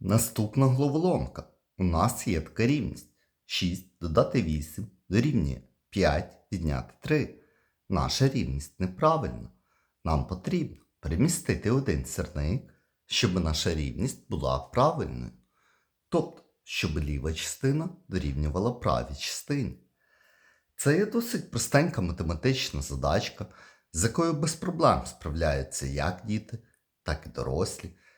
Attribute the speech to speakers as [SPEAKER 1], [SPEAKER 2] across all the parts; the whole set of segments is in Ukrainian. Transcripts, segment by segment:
[SPEAKER 1] Наступна головоломка. У нас є така рівність. 6 додати 8 дорівнює 5 відняти 3. Наша рівність неправильна. Нам потрібно перемістити один сірник, щоб наша рівність була правильною. Тобто, щоб ліва частина дорівнювала правій частині. Це є досить простенька математична задачка, з якою без проблем справляються як діти, так і дорослі.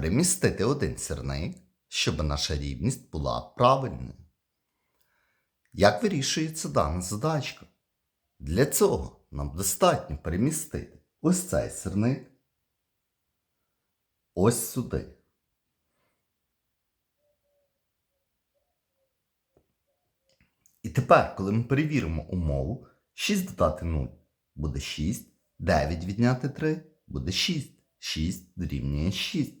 [SPEAKER 1] перемістити один сірник, щоб наша рівність була правильною. Як вирішується дана задачка? Для цього нам достатньо перемістити ось цей сірник ось сюди. І тепер, коли ми перевіримо умову, 6 додати 0 буде 6, 9 відняти 3 буде 6. 6 дорівнює 6.